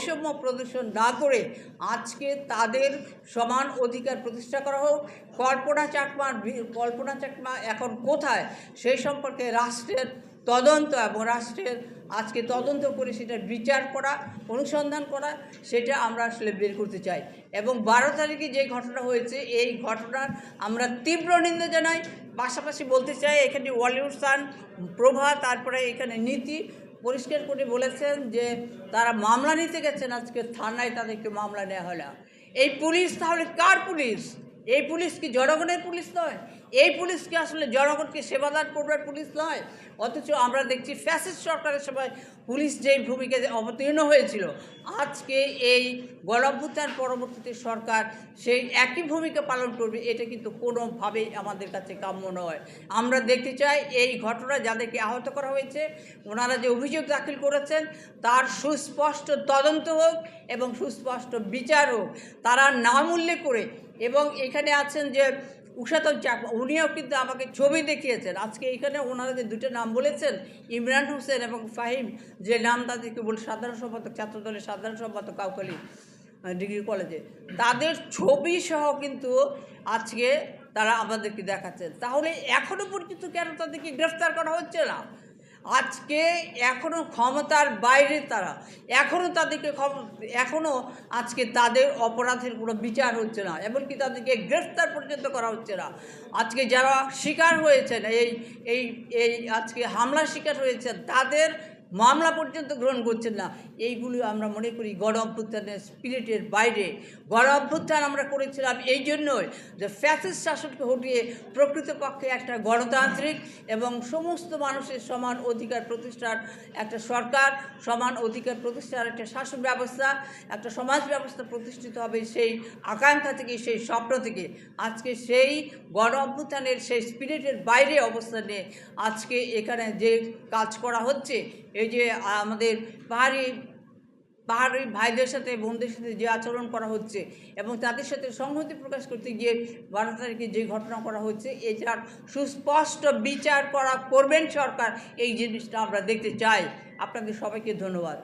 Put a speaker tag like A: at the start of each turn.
A: বৈষম্য প্রদর্শন না করে আজকে তাদের সমান অধিকার প্রতিষ্ঠা করা হোক। কল্পনা চাকমার কল্পনা চাকমা এখন কোথায়? সেই সম্পর্কে রাষ্ট্রের তদন্ত এবং রাষ্ট্রের আজকে তদন্ত করে সেটার বিচার করা, অনুসন্ধান করা, সেটা আমরা আসলে বের করতে চাই। এবং বারো তারিখে যে ঘটনা হয়েছে, এই ঘটনার আমরা তীব্র নিন্দা জানাই। পাশাপাশি বলতে চাই, এখানে ওয়ালিউড সান প্রভা, তারপরে এখানে নীতি পরিষ্কার করে বলেছেন যে তারা মামলা নিতে গেছেন আজকে থানায়, তাদেরকে মামলা নেওয়া হলো। এই পুলিশ তাহলে কার পুলিশ? এই পুলিশ কি জনগণের পুলিশ নয়? এই পুলিশ কি আসলে জনগণকে সেবাদান করবার পুলিশ নয়? অথচ আমরা দেখছি ফ্যাসিস্ট সরকারের সময় পুলিশ যেই ভূমিকায় অবতীর্ণ হয়েছিল, আজকে এই গণঅভ্যুত্থান পরবর্তীতে সরকার সেই একই ভূমিকা পালন করবে, এটা কিন্তু কোনোভাবেই আমাদের কাছে কাম্য নয়। আমরা দেখতে চাই এই ঘটনা যাদেরকে আহত করা হয়েছে, ওনারা যে অভিযোগ দাখিল করেছেন, তার সুস্পষ্ট তদন্ত হোক এবং সুস্পষ্ট বিচার হোক, তারা নাম উল্লেখ করে এবং এখানে আছেন যে উষাতন চাকমা উনিও কিন্তু আমাকে ছবি দেখিয়েছেন। আজকে এখানে ওনারা যে দুটো নাম বলেছেন, ইমরান হোসেন এবং ফাহিম, যে নাম তাদেরকে বলে সাধারণ সম্পাদক, ছাত্রদলের সাধারণ সম্পাদক কাউকালি ডিগ্রি কলেজে। তাদের ছবি সহ কিন্তু আজকে তারা আমাদেরকে দেখাচ্ছেন। তাহলে এখনও পর্যন্ত কেন তাদেরকে গ্রেফতার করা হচ্ছে না? আজকে এখনও ক্ষমতার বাইরে তারা। এখনও তাদেরকে ক্ষম- এখনও আজকে তাদের অপরাধের কোনো বিচার হচ্ছে না, এমনকি তাদেরকে গ্রেফতার পর্যন্ত করা হচ্ছে না। আজকে যারা শিকার হয়েছেন, এই এই এই আজকে হামলা শিকার হয়েছে তাদের মামলা পর্যন্ত গ্রহণ করছেন না। এইগুলো আমরা মনে করি গণ অভ্যুত্থানের স্পিরিটের বাইরে। গণ অভ্যুত্থান আমরা করেছিলাম এই জন্যই যে ফ্যাসিস্ট শাসনকে হটিয়ে প্রকৃতপক্ষে একটা গণতান্ত্রিক এবং সমস্ত মানুষের সমান অধিকার প্রতিষ্ঠার একটা সরকার, সমান অধিকার প্রতিষ্ঠার একটা শাসন ব্যবস্থা, একটা সমাজ ব্যবস্থা প্রতিষ্ঠিত হবে সেই আকাঙ্ক্ষা থেকে, সেই স্বপ্ন থেকে। আজকে সেই গণ অভ্যুত্থানের সেই স্পিরিটের বাইরে অবস্থানে আজকে এখানে যে কাজ করা হচ্ছে এই যে আমাদের পাহাড়ি পাহাড়ি ভাইদের সাথে, বোনদের সাথে যে আচরণ করা হচ্ছে এবং তাদের সাথে সংহতি প্রকাশ করতে গিয়ে বারো তারিখে যে ঘটনা করা হচ্ছে এটার সুস্পষ্ট বিচার করা করবেন সরকার, এই জিনিসটা আমরা দেখতে চাই। আপনাদের সবাইকে ধন্যবাদ।